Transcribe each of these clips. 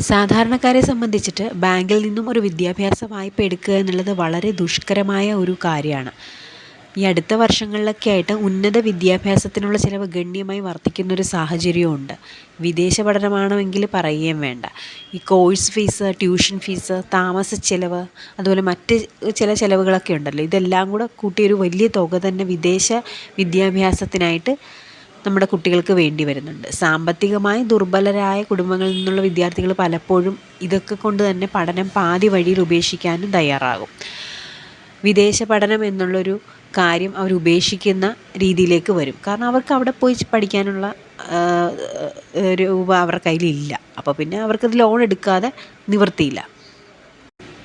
സാധാരണക്കാരെ സംബന്ധിച്ചിട്ട് ബാങ്കിൽ നിന്നും ഒരു വിദ്യാഭ്യാസ വായ്പ എടുക്കുക എന്നുള്ളത് വളരെ ദുഷ്കരമായ ഒരു കാര്യമാണ്. ഈ അടുത്ത വർഷങ്ങളിലൊക്കെ ആയിട്ട് ഉന്നത വിദ്യാഭ്യാസത്തിനുള്ള ചിലവ് ഗണ്യമായി വർദ്ധിക്കുന്നൊരു സാഹചര്യവും ഉണ്ട് വിദേശ പഠനമാണെങ്കിൽ പറയുകയും വേണ്ട. ഈ കോഴ്സ് ഫീസ് ട്യൂഷൻ ഫീസ് താമസ ചിലവ് അതുപോലെ മറ്റ് ചില ചിലവുകളൊക്കെ ഉണ്ടല്ലോ. ഇതെല്ലാം കൂടെ കൂട്ടിയൊരു വലിയ തുക തന്നെ വിദേശ വിദ്യാഭ്യാസത്തിനായിട്ട് നമ്മുടെ കുട്ടികൾക്ക് വേണ്ടി വരുന്നുണ്ട്. സാമ്പത്തികമായി ദുർബലരായ കുടുംബങ്ങളിൽ നിന്നുള്ള വിദ്യാർത്ഥികൾ പലപ്പോഴും ഇതൊക്കെ കൊണ്ട് തന്നെ പഠനം പാതി വഴിയിൽ ഉപേക്ഷിക്കാനും തയ്യാറാകും. വിദേശ പഠനം എന്നുള്ളൊരു കാര്യം അവർ ഉപേക്ഷിക്കുന്ന രീതിയിലേക്ക് വരും. കാരണം അവർക്ക് അവിടെ പോയി പഠിക്കാനുള്ള രൂപ അവരുടെ കയ്യിലില്ല. അപ്പോൾ പിന്നെ അവർക്കത് ലോൺ എടുക്കാതെ നിവർത്തിയില്ല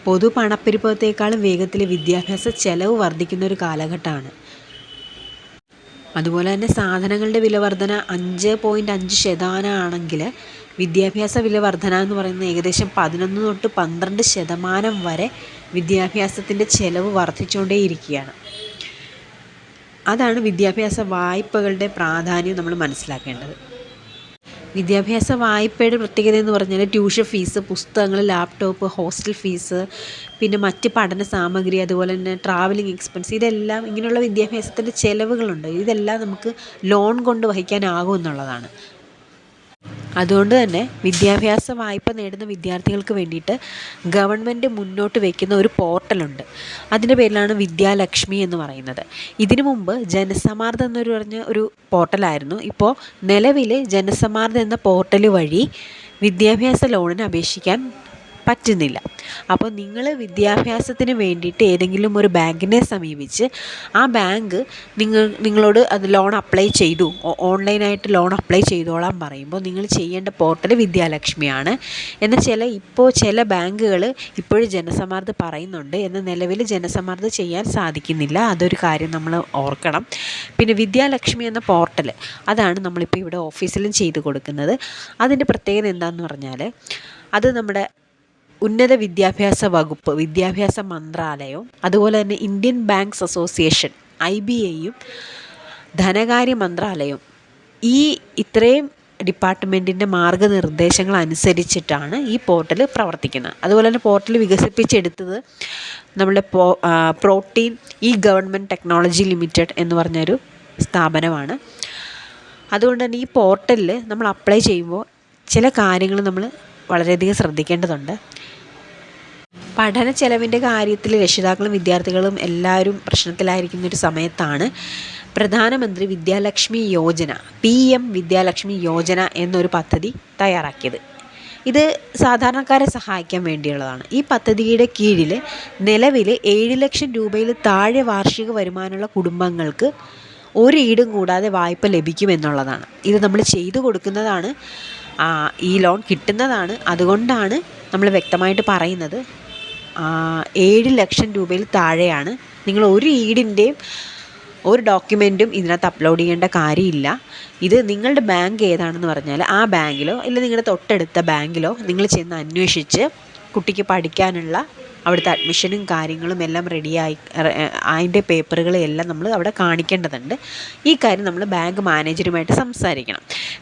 പൊതു പണപ്പെരുപ്പത്തേക്കാളും വേഗത്തിൽ വിദ്യാഭ്യാസ ചെലവ് വർദ്ധിക്കുന്ന ഒരു കാലഘട്ടമാണ്. അതുപോലെ തന്നെ സാധനങ്ങളുടെ വില വർധന അഞ്ച് പോയിന്റ് അഞ്ച് ശതമാനമാണെങ്കിൽ വിദ്യാഭ്യാസ വില വർധന എന്ന് പറയുന്നത് ഏകദേശം പതിനൊന്ന് തൊട്ട് പന്ത്രണ്ട് ശതമാനം വരെ വിദ്യാഭ്യാസത്തിന്റെ ചിലവ് വർദ്ധിച്ചുകൊണ്ടേയിരിക്കുകയാണ് അതാണ് വിദ്യാഭ്യാസ വായ്പകളുടെ പ്രാധാന്യം നമ്മൾ മനസ്സിലാക്കേണ്ടത്. വിദ്യാഭ്യാസ വായ്പയുടെ പ്രത്യേകത എന്ന് പറഞ്ഞാൽ ട്യൂഷൻ ഫീസ് പുസ്തകങ്ങൾ ലാപ്ടോപ്പ് ഹോസ്റ്റൽ ഫീസ് പിന്നെ മറ്റ് പഠന സാമഗ്രി അതുപോലെ തന്നെ ട്രാവലിംഗ് എക്സ്പെൻസ് ഇതെല്ലാം ഇങ്ങനെയുള്ള വിദ്യാഭ്യാസത്തിന്റെ ചിലവുകളുണ്ട്. ഇതെല്ലാം നമുക്ക് ലോൺ കൊണ്ട് വഹിക്കാനാകും എന്നുള്ളതാണ്. അതുകൊണ്ട് തന്നെ വിദ്യാഭ്യാസ വായ്പ നേടുന്ന വിദ്യാർത്ഥികൾക്ക് വേണ്ടിയിട്ട് ഗവൺമെന്റ് മുന്നോട്ട് വയ്ക്കുന്ന ഒരു പോർട്ടലുണ്ട്. അതിന്റെ പേരിലാണ് വിദ്യാലക്ഷ്മി എന്ന് പറയുന്നത്. ഇതിനു മുമ്പ് ജനസമാർദ്ദം എന്നൊരു പറഞ്ഞ ഒരു പോർട്ടലായിരുന്നു. ഇപ്പോൾ നിലവിൽ ജനസമാർദ്ദം എന്ന പോർട്ടൽ വഴി വിദ്യാഭ്യാസ ലോണിന് അപേക്ഷിക്കാൻ പറ്റുന്നില്ല. അപ്പോൾ നിങ്ങൾ വിദ്യാഭ്യാസത്തിന് വേണ്ടിയിട്ട് ഏതെങ്കിലും ഒരു ബാങ്കിനെ സമീപിച്ച് ആ ബാങ്ക് നിങ്ങൾ നിങ്ങളോട് അത് ലോൺ അപ്ലൈ ചെയ്തു. ഓൺലൈനായിട്ട് ലോൺ അപ്ലൈ ചെയ്തോളാൻ പറയുമ്പോൾ നിങ്ങൾ ചെയ്യേണ്ട പോർട്ടൽ വിദ്യാലക്ഷ്മിയാണ്. എന്നാൽ ചില ഇപ്പോൾ ചില ബാങ്കുകൾ ഇപ്പോഴും ജനസമ്മർദ്ദം പറയുന്നുണ്ട്. എന്ന നിലവിൽ ജനസമ്മർദ്ദം ചെയ്യാൻ സാധിക്കുന്നില്ല. അതൊരു കാര്യം നമ്മൾ ഓർക്കണം. പിന്നെ വിദ്യാലക്ഷ്മി എന്ന പോർട്ടൽ അതാണ് നമ്മളിപ്പോൾ ഇവിടെ ഓഫീസിലും ചെയ്തു കൊടുക്കുന്നത്. അതിന്റെ പ്രത്യേകത എന്താണെന്ന് പറഞ്ഞാൽ അത് നമ്മുടെ ഉന്നത വിദ്യാഭ്യാസ വകുപ്പ് വിദ്യാഭ്യാസ മന്ത്രാലയവും അതുപോലെ തന്നെ Indian banks association I B എയും ധനകാര്യ മന്ത്രാലയവും ഈ ഇത്രയും ഡിപ്പാർട്ട്മെന്റിന്റെ മാർഗനിർദ്ദേശങ്ങൾ അനുസരിച്ചിട്ടാണ് ഈ പോർട്ടൽ പ്രവർത്തിക്കുന്നത്. അതുപോലെ തന്നെ പോർട്ടൽ വികസിപ്പിച്ചെടുത്തത് നമ്മുടെ പ്രോട്ടീൻ ഈ ഗവൺമെന്റ് ടെക്നോളജി ലിമിറ്റഡ് എന്ന് പറഞ്ഞൊരു സ്ഥാപനമാണ്. അതുകൊണ്ട് തന്നെ ഈ പോർട്ടലിൽ നമ്മൾ അപ്ലൈ ചെയ്യുമ്പോൾ ചില കാര്യങ്ങൾ നമ്മൾ വളരെയധികം ശ്രദ്ധിക്കേണ്ടതുണ്ട്. പഠന ചെലവിന്റെ കാര്യത്തിൽ രക്ഷിതാക്കളും വിദ്യാർത്ഥികളും എല്ലാവരും പ്രശ്നത്തിലായിരിക്കുന്ന ഒരു സമയത്താണ് പ്രധാനമന്ത്രി വിദ്യാലക്ഷ്മി യോജന പി എം വിദ്യാലക്ഷ്മി യോജന എന്നൊരു പദ്ധതി തയ്യാറാക്കിയത്. ഇത് സാധാരണക്കാരെ സഹായിക്കാൻ വേണ്ടിയുള്ളതാണ്. ഈ പദ്ധതിയുടെ കീഴിൽ നിലവിൽ ഏഴ് ലക്ഷം രൂപയിൽ താഴെ വാർഷിക വരുമാനമുള്ള കുടുംബങ്ങൾക്ക് ഒരു ഈടും കൂടാതെ വായ്പ ലഭിക്കുമെന്നുള്ളതാണ്. ഇത് നമ്മൾ ചെയ്തു കൊടുക്കുന്നതാണ് ഈ ലോൺ കിട്ടുന്നതാണ്. അതുകൊണ്ടാണ് നമ്മൾ വ്യക്തമായിട്ട് പറയുന്നത്. ഏഴ് ലക്ഷം രൂപയിൽ താഴെയാണ്. നിങ്ങൾ ഒരു ഈടിന്റെയും ഒരു ഡോക്യുമെന്റും ഇതിനകത്ത് അപ്ലോഡ് ചെയ്യേണ്ട കാര്യമില്ല. ഇത് നിങ്ങളുടെ ബാങ്ക് ഏതാണെന്ന് പറഞ്ഞാൽ ആ ബാങ്കിലോ ഇല്ല നിങ്ങളുടെ തൊട്ടടുത്ത ബാങ്കിലോ നിങ്ങൾ ചെന്ന് അന്വേഷിച്ച് കുട്ടിക്ക് പഠിക്കാനുള്ള അവിടുത്തെ അഡ്മിഷനും കാര്യങ്ങളും എല്ലാം റെഡിയായി അതിന്റെ പേപ്പറുകളെല്ലാം നമ്മൾ അവിടെ കാണിക്കേണ്ടതുണ്ട്. ഈ കാര്യം നമ്മൾ ബാങ്ക് മാനേജരുമായിട്ട് സംസാരിക്കണം.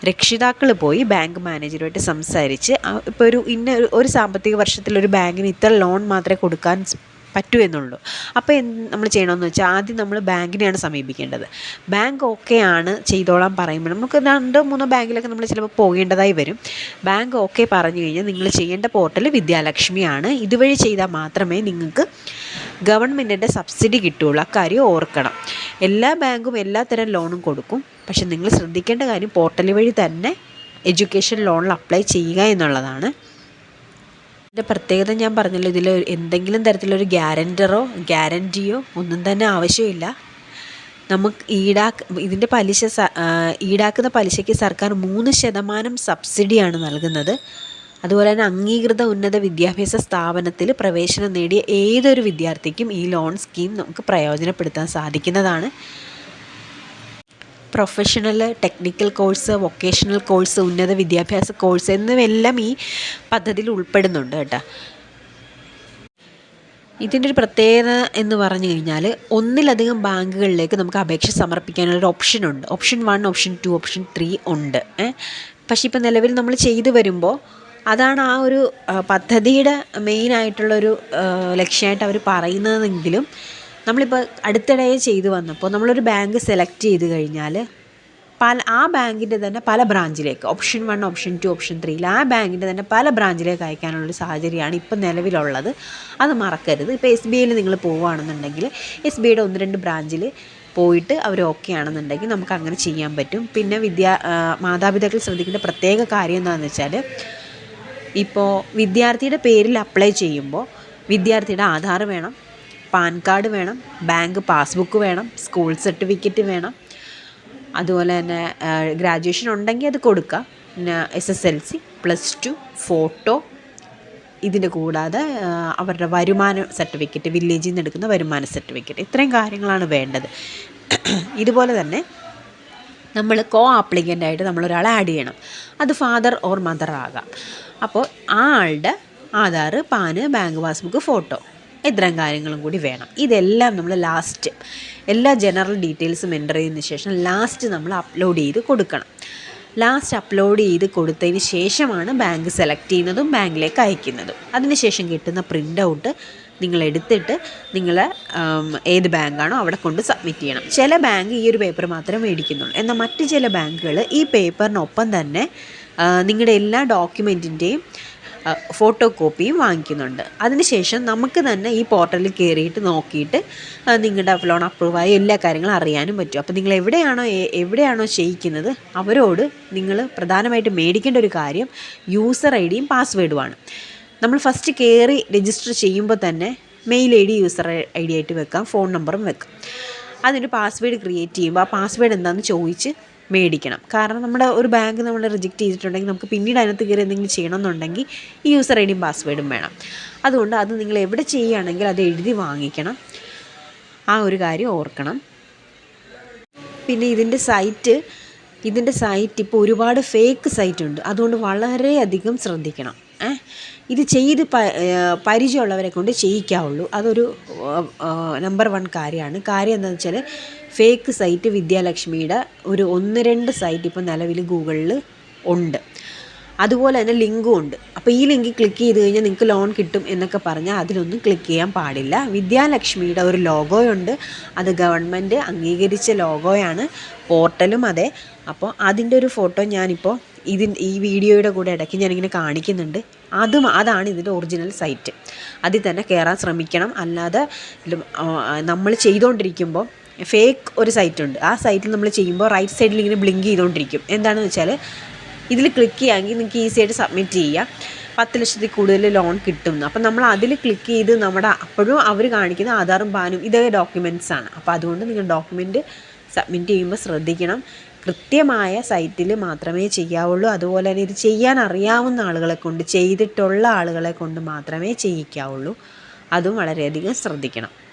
രക്ഷിതാക്കൾ പോയി ബാങ്ക് മാനേജരുമായിട്ട് സംസാരിച്ച് ഇപ്പോൾ ഒരു ഇന്ന ഒരു സാമ്പത്തിക വർഷത്തിൽ ഒരു ബാങ്കിന് ഇത്ര ലോൺ മാത്രമേ കൊടുക്കാൻ പറ്റൂ എന്നുള്ളൂ. അപ്പോൾ നമ്മൾ ചെയ്യണമെന്ന് വെച്ചാൽ ആദ്യം നമ്മൾ ബാങ്കിനെയാണ് സമീപിക്കേണ്ടത്. ബാങ്ക് ഓക്കെ ആണ് ചെയ്തോളാം പറയുമ്പോൾ നമുക്ക് രണ്ടോ മൂന്നോ ബാങ്കിലൊക്കെ നമ്മൾ ചിലപ്പോൾ പോകേണ്ടതായി വരും. ബാങ്ക് ഓക്കെ പറഞ്ഞു കഴിഞ്ഞാൽ നിങ്ങൾ ചെയ്യേണ്ട പോർട്ടൽ വിദ്യാലക്ഷ്മിയാണ്. ഇതുവഴി ചെയ്താൽ മാത്രമേ നിങ്ങൾക്ക് ഗവൺമെന്റിന്റെ സബ്സിഡി കിട്ടുകയുള്ളൂ അക്കാര്യം ഓർക്കണം. എല്ലാ ബാങ്കും എല്ലാ തരം ലോണും കൊടുക്കും. പക്ഷെ നിങ്ങൾ ശ്രദ്ധിക്കേണ്ട കാര്യം പോർട്ടൽ വഴി തന്നെ എഡ്യൂക്കേഷൻ ലോണിൽ അപ്ലൈ ചെയ്യുക എന്നുള്ളതാണ്. ഇതിന്റെ പ്രത്യേകത ഞാൻ പറഞ്ഞല്ലോ ഇതിൽ എന്തെങ്കിലും തരത്തിലൊരു ഗ്യാരന്ററോ ഗ്യാരന്റിയോ ഒന്നും തന്നെ ആവശ്യമില്ല. നമുക്ക് ഈടാക്ക് ഇതിന്റെ പലിശ ഈടാക്കുന്ന പലിശയ്ക്ക് സർക്കാർ മൂന്ന് ശതമാനം സബ്സിഡിയാണ് നൽകുന്നത്. അതുപോലെ തന്നെ അംഗീകൃത ഉന്നത വിദ്യാഭ്യാസ സ്ഥാപനത്തിൽ പ്രവേശനം നേടിയ ഏതൊരു വിദ്യാർത്ഥിക്കും ഈ ലോൺ സ്കീം നമുക്ക് പ്രയോജനപ്പെടുത്താൻ സാധിക്കുന്നതാണ്. Professional technical course vocational course ഉന്നത വിദ്യാഭ്യാസ കോഴ്സ് എന്നിവയെല്ലാം ഈ പദ്ധതിയിൽ ഉൾപ്പെടുന്നുണ്ട് കേട്ടോ. ഇതിന്റെ ഒരു പ്രത്യേകത എന്ന് പറഞ്ഞു കഴിഞ്ഞാൽ ഒന്നിലധികം ബാങ്കുകളിലേക്ക് നമുക്ക് അപേക്ഷ സമർപ്പിക്കാനുള്ള ഓപ്ഷൻ ഉണ്ട്. Option one option two option three ഉണ്ട്. പക്ഷേ ഇപ്പോൾ നിലവിൽ നമ്മൾ ചെയ്തു വരുമ്പോൾ അതാണ് ആ ഒരു പദ്ധതിയുടെ മെയിനായിട്ടുള്ളൊരു ലക്ഷ്യമായിട്ട് അവർ പറയുന്നതെങ്കിലും നമ്മളിപ്പോൾ അടുത്തിടെ ചെയ്തു വന്നപ്പോൾ നമ്മളൊരു ബാങ്ക് സെലക്ട് ചെയ്ത് കഴിഞ്ഞാൽ പല ആ ബാങ്കിന്റെ തന്നെ പല ബ്രാഞ്ചിലേക്ക് option one option two option ത്രീയിൽ ആ ബാങ്കിന്റെ തന്നെ പല ബ്രാഞ്ചിലേക്ക് അയക്കാനുള്ളൊരു സാഹചര്യമാണ് ഇപ്പം നിലവിലുള്ളത്. അത് മറക്കരുത്. ഇപ്പോൾ എസ് ബി ഐയിൽ നിങ്ങൾ പോവുകയാണെന്നുണ്ടെങ്കിൽ എസ് ബി ഐയുടെ ഒന്ന് രണ്ട് ബ്രാഞ്ചിൽ പോയിട്ട് അവർ ഓക്കെ ആണെന്നുണ്ടെങ്കിൽ നമുക്ക് അങ്ങനെ ചെയ്യാൻ പറ്റും. പിന്നെ വിദ്യാ മാതാപിതാക്കൾ ശ്രദ്ധിക്കേണ്ട പ്രത്യേക കാര്യം എന്താണെന്ന് വെച്ചാൽ ഇപ്പോൾ വിദ്യാർത്ഥിയുടെ പേരിൽ അപ്ലൈ ചെയ്യുമ്പോൾ വിദ്യാർത്ഥിയുടെ ആധാർ വേണം. പാൻ കാർഡ് വേണം ബാങ്ക് പാസ്ബുക്ക് വേണം സ്കൂൾ സർട്ടിഫിക്കറ്റ് വേണം. അതുപോലെ തന്നെ ഗ്രാജുവേഷൻ ഉണ്ടെങ്കിൽ അത് കൊടുക്കുക പിന്നെ S S L C plus two photo ഇതിന്റെ കൂടാതെ അവരുടെ വരുമാന സർട്ടിഫിക്കറ്റ് വില്ലേജിൽ നിന്ന് എടുക്കുന്ന വരുമാന സർട്ടിഫിക്കറ്റ് ഇത്രയും കാര്യങ്ങളാണ് വേണ്ടത്. ഇതുപോലെ തന്നെ നമ്മൾ കോ ആപ്ലിക്കന്റായിട്ട് നമ്മളൊരാളെ ആഡ് ചെയ്യണം. അത് ഫാദർ ഓർ മദർ ആകാം. അപ്പോൾ ആ ആളുടെ Aadhaar PAN bank passbook photo ഇത്രയും കാര്യങ്ങളും കൂടി വേണം. ഇതെല്ലാം നമ്മൾ ലാസ്റ്റ് എല്ലാ ജനറൽ ഡീറ്റെയിൽസും എന്റർ ചെയ്തതിന് ശേഷം ലാസ്റ്റ് നമ്മൾ അപ്ലോഡ് ചെയ്ത് കൊടുക്കണം. ലാസ്റ്റ് അപ്ലോഡ് ചെയ്ത് കൊടുത്തതിന് ശേഷമാണ് ബാങ്ക് സെലക്ട് ചെയ്യുന്നതും ബാങ്കിലേക്ക് അയക്കുന്നതും. അതിനുശേഷം കിട്ടുന്ന പ്രിന്റ് ഔട്ട് നിങ്ങൾ എടുത്തിട്ട് നിങ്ങൾ ഏത് ബാങ്കാണോ അവിടെ കൊണ്ട് സബ്മിറ്റ് ചെയ്യണം. ചില ബാങ്ക് ഈ ഒരു പേപ്പർ മാത്രമേ മേടിക്കുന്നുള്ളൂ. എന്നാൽ മറ്റ് ചില ബാങ്കുകൾ ഈ പേപ്പറിനൊപ്പം തന്നെ നിങ്ങളുടെ എല്ലാ ഡോക്യുമെന്റിന്റെയും ഫോട്ടോ കോപ്പിയും വാങ്ങിക്കുന്നുണ്ട്. അതിനുശേഷം നമുക്ക് തന്നെ ഈ പോർട്ടലിൽ കയറിയിട്ട് നോക്കിയിട്ട് നിങ്ങളുടെ ലോൺ അപ്രൂവായ എല്ലാ കാര്യങ്ങളും അറിയാനും പറ്റും. അപ്പോൾ നിങ്ങൾ എവിടെയാണോ എവിടെയാണോ ചെയ്യിക്കുന്നത് അവരോട് നിങ്ങൾ പ്രധാനമായിട്ട് മേടിക്കേണ്ട ഒരു കാര്യം യൂസർ ഐ ഡിയും പാസ്വേഡുമാണ് നമ്മൾ ഫസ്റ്റ് കയറി രജിസ്റ്റർ ചെയ്യുമ്പോൾ തന്നെ mail I D user I D ആയിട്ട് വെക്കാം ഫോൺ നമ്പറും വെക്കാം. അതിന്റെ പാസ്വേഡ് ക്രിയേറ്റ് ചെയ്യുമ്പോൾ ആ പാസ്വേഡ് എന്താണെന്ന് ചോദിച്ച് മേടിക്കണം. കാരണം നമ്മുടെ ഒരു ബാങ്ക് നമ്മൾ റിജക്റ്റ് ചെയ്തിട്ടുണ്ടെങ്കിൽ നമുക്ക് പിന്നീട് അതിനകത്ത് കയറി എന്തെങ്കിലും ചെയ്യണമെന്നുണ്ടെങ്കിൽ ഈ യൂസർ ഐ ഡിയും പാസ്വേഡും വേണം. അതുകൊണ്ട് അത് നിങ്ങൾ എവിടെ ചെയ്യുകയാണെങ്കിൽ അത് എഴുതി വാങ്ങിക്കണം. ആ ഒരു കാര്യം ഓർക്കണം. പിന്നെ ഇതിന്റെ സൈറ്റ് ഇതിന്റെ സൈറ്റ് ഇപ്പോൾ ഒരുപാട് ഫേക്ക് സൈറ്റ് ഉണ്ട്. അതുകൊണ്ട് വളരെയധികം ശ്രദ്ധിക്കണം. ഇത് ചെയ്ത് പരിചയമുള്ളവരെ കൊണ്ട് ചെയ്യിക്കാവുള്ളൂ. അതൊരു നമ്പർ വൺ കാര്യമാണ്. കാര്യം എന്താണെന്ന് വെച്ചാൽ ഫേക്ക് സൈറ്റ് വിദ്യാലക്ഷ്മിയുടെ ഒരു ഒന്ന് രണ്ട് സൈറ്റ് ഇപ്പോൾ നിലവിൽ ഗൂഗിളിൽ ഉണ്ട്. അതുപോലെ തന്നെ ലിങ്കും ഉണ്ട്. അപ്പോൾ ഈ ലിങ്കിൽ ക്ലിക്ക് ചെയ്ത് കഴിഞ്ഞാൽ നിങ്ങൾക്ക് ലോൺ കിട്ടും എന്നൊക്കെ പറഞ്ഞാൽ അതിലൊന്നും ക്ലിക്ക് ചെയ്യാൻ പാടില്ല. വിദ്യാലക്ഷ്മിയുടെ ഒരു ലോഗോയുണ്ട്. അത് ഗവൺമെന്റ് അംഗീകരിച്ച ലോഗോയാണ്. പോർട്ടലും അതെ. അപ്പോൾ അതിന്റെ ഒരു ഫോട്ടോ ഞാനിപ്പോൾ ഇതിൻ ഈ വീഡിയോയുടെ കൂടെ ഇടയ്ക്ക് ഞാനിങ്ങനെ കാണിക്കുന്നുണ്ട്. അതും അതാണ് ഇതിന്റെ ഒറിജിനൽ സൈറ്റ്. അതിൽ തന്നെ കയറാൻ ശ്രമിക്കണം. അല്ലാതെ നമ്മൾ ചെയ്തുകൊണ്ടിരിക്കുമ്പോൾ ഫേക്ക് ഒരു സൈറ്റ് ഉണ്ട്. ആ സൈറ്റിൽ നമ്മൾ ചെയ്യുമ്പോൾ റൈറ്റ് സൈഡിൽ ഇങ്ങനെ ബ്ലിങ്ക് ചെയ്തുകൊണ്ടിരിക്കും എന്താണെന്ന് വെച്ചാൽ ഇതിൽ ക്ലിക്ക് ചെയ്യാമെങ്കിൽ നിങ്ങൾക്ക് ഈസി ആയിട്ട് സബ്മിറ്റ് ചെയ്യാം. പത്ത് ലക്ഷത്തിൽ കൂടുതൽ ലോൺ കിട്ടും അപ്പം നമ്മൾ അതിൽ ക്ലിക്ക് ചെയ്ത് നമ്മുടെ അപ്പോഴും അവർ കാണിക്കുന്ന ആധാറും പാനും ഇതേ ഡോക്യുമെന്റ്സ് ആണ്. അപ്പോൾ അതുകൊണ്ട് നിങ്ങൾ ഡോക്യുമെന്റ് സബ്മിറ്റ് ചെയ്യുമ്പോൾ ശ്രദ്ധിക്കണം. കൃത്യമായ സൈറ്റിൽ മാത്രമേ ചെയ്യാവുള്ളൂ. അതുപോലെ തന്നെ ഇത് ചെയ്യാൻ അറിയാവുന്ന ആളുകളെ കൊണ്ട് ചെയ്തിട്ടുള്ള ആളുകളെ കൊണ്ട് മാത്രമേ ചെയ്യിക്കാവുള്ളൂ. അതും വളരെയധികം ശ്രദ്ധിക്കണം.